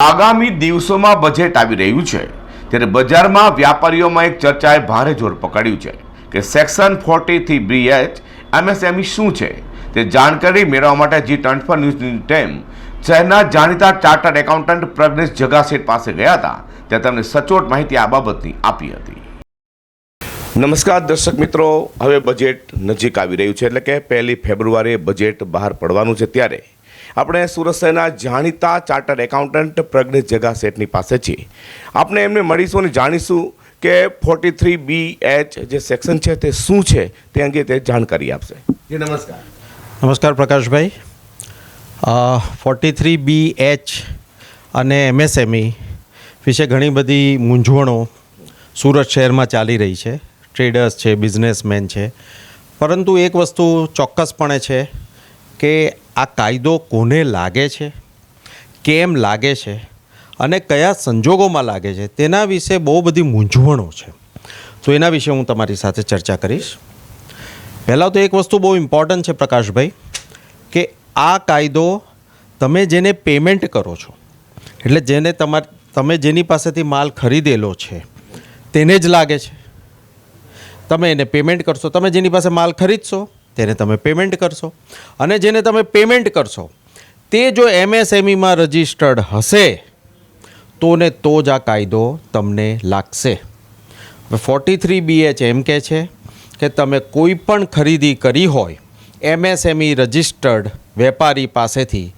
આગામી દિવસોમાં બજેટ આવી રહ્યું છે. ત્યારે બજારમાં વ્યાપારીઓમાં એક ચર્ચાએ ભારે જોર પકડ્યું છે કે સેક્શન ફોર્ટીથી બીએચ એમએસએમઈ શું છે? તે જાણકારી મેળવવા માટે જી ટ્વેન્ટી ન્યૂઝની ટીમ શહેરના જાણીતા ચાર્ટર્ડ એકાઉન્ટન્ટ પ્રજ્ઞેશ જગાસેઠ પાસે ગયા હતા ત્યાં તેમને સચોટ માહિતી આ બાબતની આપી હતી. નમસ્કાર દર્શક મિત્રો, હવે બજેટ નજીક આવી રહ્યું છે, એટલે કે પહેલી ફેબ્રુઆરીએ બજેટ બહાર પડવાનું છે ત્યારે આપણે સુરત શહેરના જાણીતા ચાર્ટર્ડ એકાઉન્ટન્ટ પ્રજ્ઞેશ જગા શેઠની પાસે છીએ. આપણે એમને મળીશું અને જાણીશું કે ફોર્ટી થ્રી બી એચ જે સેક્શન છે તે શું છે તે અંગે તે જાણકારી આપશે. નમસ્કાર. નમસ્કાર Prakashbhai. Forty three B H અને એમએસએમઈ વિશે ઘણી બધી મૂંઝવણો સુરત શહેરમાં ચાલી રહી છે. ટ્રેડર્સ છે બિઝનેસમેન છે. પરંતુ એક વસ્તુ ચોક્કસપણે છે કે આ કાયદો કોને લાગે છે? કેમ લાગે છે? અને કયા સંજોગોમાં લાગે છે? તેના વિશે બહુ બધી મૂંઝવણો છે. તો એના વિશે હું તમારી સાથે ચર્ચા કરીશ. પહેલાં તો એક વસ્તુ બહુ ઇમ્પોર્ટન્ટ છે પ્રકાશભાઈ, કે આ કાયદો તમે જેને પેમેન્ટ કરો છો, એટલે જેને તમાર, તમે જેની પાસેથી માલ ખરીદેલો છે, તેને જ લાગે છે. તમે એને પેમેન્ટ કરશો, તમે જેની પાસે માલ ખરીદશો તેને તમે પેમેન્ટ કરશો. અને જેને તમે પેમેન્ટ કરશો, તે જો એમએસએમઈમાં રજિસ્ટર્ડ હશે, તો ને તો જ આ કાયદો તમને લાગશે. ફોર્ટી થ્રી બીએચ એમ કહે છે કે તમે કોઈ પણ ખરીદી કરી હોય એમએસએમઈ રજિસ્ટર્ડ વેપારી પાસેથી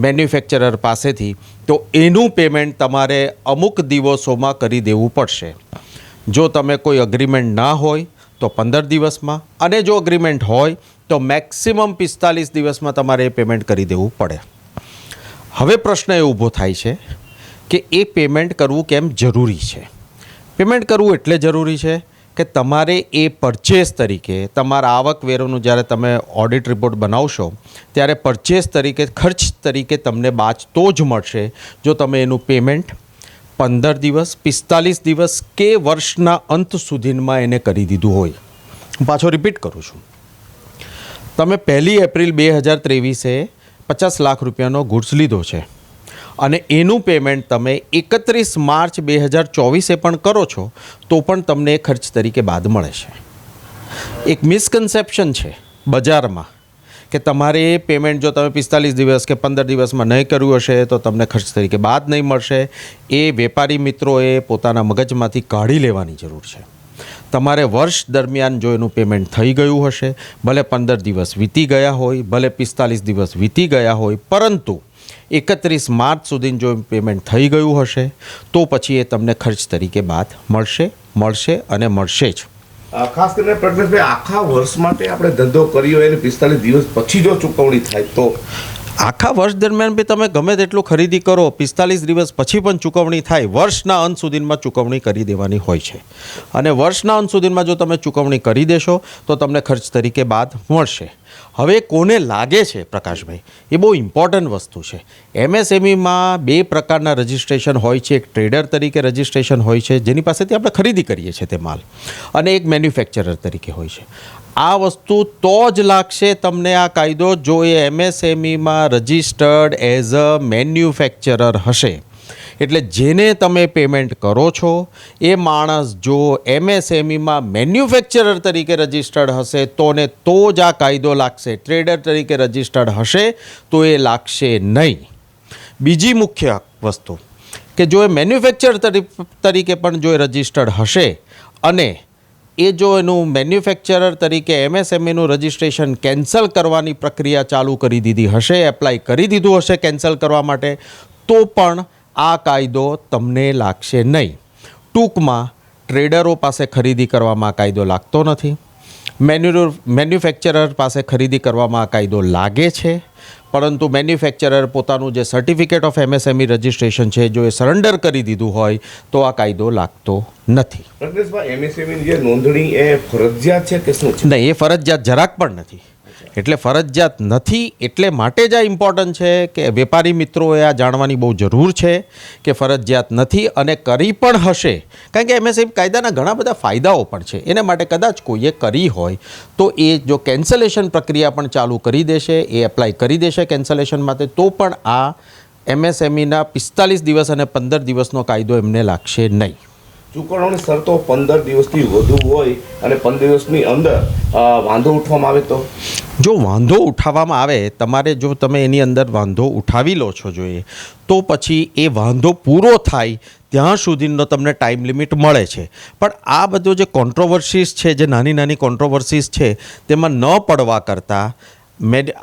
મેન્યુફેક્ચરર પાસેથી, તો એનું પેમેન્ટ તમારે અમુક દિવસોમાં કરી દેવું પડશે. જો તમે કોઈ અગ્રીમેન્ટ ના હોય તો પંદર દિવસમાં અને જો અગ્રીમેન્ટ હોય, તો મેક્સિમમ પિસ્તાલીસ દિવસમાં તમારે એ પેમેન્ટ કરી દેવું પડે. હવે પ્રશ્ન એ ઊભો થાય છે કે એ પેમેન્ટ કરવું કેમ જરૂરી છે? પેમેન્ટ કરવું એટલે જરૂરી છે કે તમારે એ પરચેસ તરીકે, તમારા આવકવેરોનું જ્યારે તમે ઓડિટ રિપોર્ટ બનાવશો, ત્યારે પરચેસ તરીકે, ખર્ચ તરીકે તમને બાજ તો જ મળશે જો તમે એનું પેમેન્ટ પંદર દિવસ, પિસ્તાલીસ દિવસ કે વર્ષના અંત સુધીમાં એને કરી દીધું હોય. હું પાછો રિપીટ કરું છું. તમે પહેલી એપ્રિલ બે હજાર ત્રેવીસે પચાસ લાખ રૂપિયાનો ગુડ્સ લીધો છે અને એનું પેમેન્ટ તમે એકત્રીસ માર્ચ બે હજાર ચોવીસે પણ કરો છો, તો પણ તમને ખર્ચ તરીકે બાદ મળે છે. એક મિસકન્સેપ્શન છે બજારમાં. કે તમારે એ પેમેન્ટ જો તમે પિસ્તાલીસ દિવસ કે પંદર દિવસમાં નહીં કર્યું હશે, તો તમને ખર્ચ તરીકે બાદ નહીં મળશે. એ વેપારી મિત્રોએ પોતાના મગજમાંથી કાઢી લેવાની જરૂર છે. તમારે વર્ષ દરમિયાન જો એનું પેમેન્ટ થઈ ગયું હશે, ભલે પંદર દિવસ વીતી ગયા હોય, ભલે પિસ્તાલીસ દિવસ વીતી ગયા હોય, પરંતુ એકત્રીસ માર્ચ સુધી જો પેમેન્ટ થઈ ગયું હશે, તો પછી એ તમને ખર્ચ તરીકે બાદ મળશે મળશે અને મળશે જ. ખાસ કરીને પ્રજ્ઞેશભાઈ, આખા વર્ષ માટે આપણે ધંધો કર્યો એને પિસ્તાલીસ દિવસ પછી જો ચૂકવણી થાય તો? આખા વર્ષ દરમિયાન બી તમે ગમે તેટલું ખરીદી કરો, પિસ્તાલીસ દિવસ પછી પણ ચૂકવણી થાય, વર્ષના અંત સુધીમાં ચૂકવણી કરી દેવાની હોય છે. અને વર્ષના અંત સુધીમાં જો તમે ચૂકવણી કરી દેશો, તો તમને ખર્ચ તરીકે બાદ મળશે. હવે કોને લાગે છે, પ્રકાશભાઈ? એ બહુ ઇમ્પોર્ટન્ટ વસ્તુ છે. એમએસએમઈમાં બે પ્રકારના રજિસ્ટ્રેશન હોય છે. એક ટ્રેડર તરીકે રજિસ્ટ્રેશન હોય છે, જેની પાસેથી આપણે ખરીદી કરીએ છીએ તે માલ. અને એક મેન્યુફેક્ચરર તરીકે હોય છે. આ વસ્તુ તો જ લાગશે તમને આ કાયદો, જો એ એમએસએમઈમાં રજિસ્ટર્ડ એઝ અ મેન્યુફેક્ચરર હશે. એટલે જેને તમે પેમેન્ટ કરો છો, એ માણસ જો એમએસએમઈમાં મેન્યુફેક્ચરર તરીકે રજિસ્ટર્ડ હશે, તો ને તો જ આ કાયદો લાગશે. ટ્રેડર તરીકે રજિસ્ટર્ડ હશે, તો એ લાગશે નહીં. બીજી મુખ્ય વસ્તુ, કે જો એ મેન્યુફેક્ચર તરીકે પણ જો એ રજિસ્ટર્ડ હશે, અને એ જો એનું મેન્યુફેક્ચરર તરીકે એમએસએમઈનું રજિસ્ટ્રેશન કેન્સલ કરવાની પ્રક્રિયા ચાલુ કરી દીધી હશે એપ્લાય કરી દીધું હશે કેન્સલ કરવા માટે, તો પણ આ કાયદો તમને લાગશે નહીં. ટૂંકમાં ટ્રેડરો પાસે ખરીદી કરવામાં આ કાયદો લાગતો નથી. મેન્યુ મેન્યુફેક્ચરર પાસે ખરીદી કરવામાં આ કાયદો લાગે છે. પરંતુ મેન્યુફેક્ચરર પોતાનું જે સર્ટિફિકેટ ઓફ એમએસએમઈ રજિસ્ટ્રેશન છે જો એ સરેન્ડર કરી દીધું હોય તો આ કાયદો લાગતો નથી. પ્રજ્ઞેશભાઈ એમએસએમઈ જે નોંધણી એ ફરજિયાત છે કે શું છે? નહીં એ ફરજિયાત જરાક પણ નથી. એટલે ફરજિયાત નથી, એટલે માટે જ આ ઇમ્પોર્ટન્ટ છે કે વેપારી મિત્રોએ આ જાણવાની બહુ જરૂર છે કે ફરજિયાત નથી અને કરી પણ હશે. કારણ કે એમએસએમ કાયદાના ઘણા બધા ફાયદાઓ પણ છે. એને માટે કદાચ કોઈએ કરી હોય તો એ જો કેન્સલેશન પ્રક્રિયા પણ ચાલુ કરી દેશે, એ એપ્લાય કરી દેશે કેન્સલેશન માટે, તો પણ આ એમએસએમઈના પિસ્તાલીસ દિવસ અને પંદર દિવસનો કાયદો એમને લાગશે નહીં. ચૂકવણી શરતો પંદર દિવસથી વધુ હોય અને પંદર દિવસની અંદર વાંધો ઉઠવામાં આવે તો? જો વાંધો ઉઠાવવામાં આવે, તમારે જો તમે એની અંદર વાંધો ઉઠાવી લો છો જોઈએ તો પછી એ વાંધો પૂરો થાય ત્યાં સુધીનો તમને ટાઈમ લિમિટ મળે છે. પણ આ બધો જે કોન્ટ્રોવર્સીસ છે, જે નાની નાની કોન્ટ્રોવર્સીસ છે, તેમાં ન પડવા કરતાં મેડ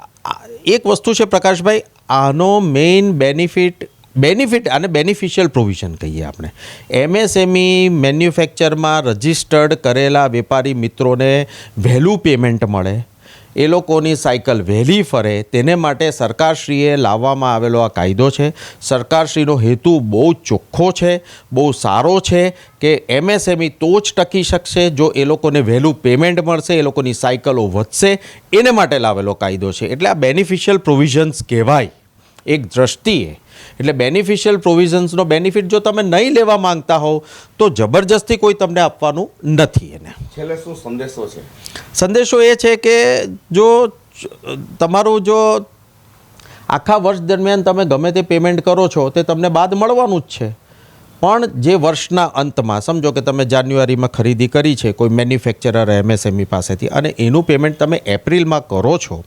એક વસ્તુ છે પ્રકાશભાઈ, આનો મેઇન બેનિફિટ બેનિફિટ અને બેનિફિશિયલ પ્રોવિઝન કહીએ આપણે. એમએસએમઈ મેન્યુફેક્ચરમાં રજિસ્ટર્ડ કરેલા વેપારી મિત્રોને વહેલું પેમેન્ટ મળે. એ લોકોની સાયકલ વહેલી ફરે, તેને માટે સરકારશ્રીએ લાવવામાં આવેલો આ કાયદો છે. સરકારશ્રીનો હેતુ બહુ ચોખ્ખો છે, બહુ સારો છે કે એમએસએમઈ તો જ ટકી શકશે, જો એ લોકોને વહેલું પેમેન્ટ મળશે, એ લોકોની સાયકલો વધશે, એને માટે લાવેલો કાયદો છે. એટલે આ બેનિફિશિયલ પ્રોવિઝન્સ કહેવાય. એક દ્રષ્ટિએ એટલે બેનિફિશિયલ પ્રોવિઝન્સનો બેનિફિટ જો તમે નહીં લેવા માંગતા હોવ તો જબરજસ્તી કોઈ તમને આપવાનું નથી એને. છેલ્લે શું સંદેશો છે? સંદેશો એ છે કે જો તમારું જો આખા વર્ષ દરમિયાન તમે ગમે તે પેમેન્ટ કરો છો તે તમને બાદ મળવાનું જ છે. પણ જે વર્ષના અંતમાં સમજો કે તમે જાન્યુઆરીમાં ખરીદી કરી છે કોઈ મેન્યુફેક્ચરર એમએસએમઈ પાસેથી અને એનું પેમેન્ટ તમે એપ્રિલમાં કરો છો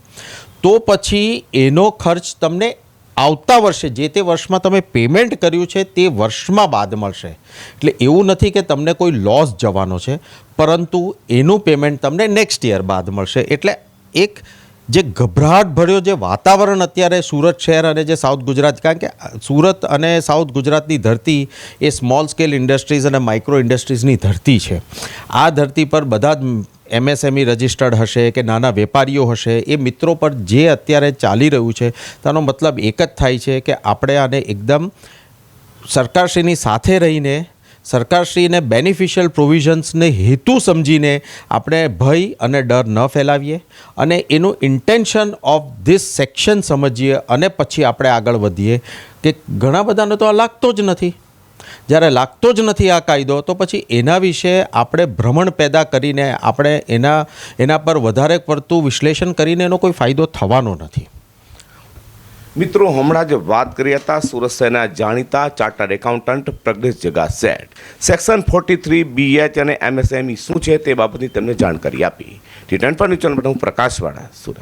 તો પછી એનો ખર્ચ તમને આવતા વર્ષે જે તે વર્ષમાં તમે પેમેન્ટ કર્યું છે તે વર્ષમાં બાદ મળશે. એટલે એવું નથી કે તમને કોઈ લોસ જવાનો છે, પરંતુ એનું પેમેન્ટ તમને નેક્સ્ટ યર બાદ મળશે. એટલે એક જે ગભરાટ ભર્યો જે વાતાવરણ અત્યારે સુરત શહેર અને જે સાઉથ ગુજરાત, કારણ કે સુરત અને સાઉથ ગુજરાતની ધરતી એ સ્મોલ સ્કેલ ઇન્ડસ્ટ્રીઝ અને માઇક્રો ઇન્ડસ્ટ્રીઝની ધરતી છે. આ ધરતી પર બધા જ એમએસએમઈ રજિસ્ટર્ડ હશે કે નાના વેપારીઓ હશે, એ મિત્રો પર જે અત્યારે ચાલી રહ્યું છે, તેનો મતલબ એક જ થાય છે કે આપણે આને એકદમ સરકારશ્રીની સાથે રહીને, સરકારશ્રીને બેનિફિશિયલ પ્રોવિઝન્સને હેતુ સમજીને આપણે ભય અને ડર ન ફેલાવીએ અને એનું ઇન્ટેન્શન ઓફ ધીસ સેક્શન સમજીએ અને પછી આપણે આગળ વધીએ. કે ઘણા બધાને તો આ લાગતો જ નથી. જ્યારે લાગતો જ નથી આ કાયદો, તો પછી એના વિશે આપણે ભ્રમણ પેદા કરીને આપણે એના એના પર વધારે પડતું વિશ્લેષણ કરીને એનો કોઈ ફાયદો થવાનો નથી. મિત્રો, હમણાં જ વાત કરી હતા સુરત શહેરના જાણીતા chartered accountant Pragnesh Jaga set section forty three B H અને એમએસએમઈ શું છે તે બાબતની તેમને જાણકારી આપી. રિટર્ન પર ન્યૂઝ હું પ્રકાશવાળા, સુરત.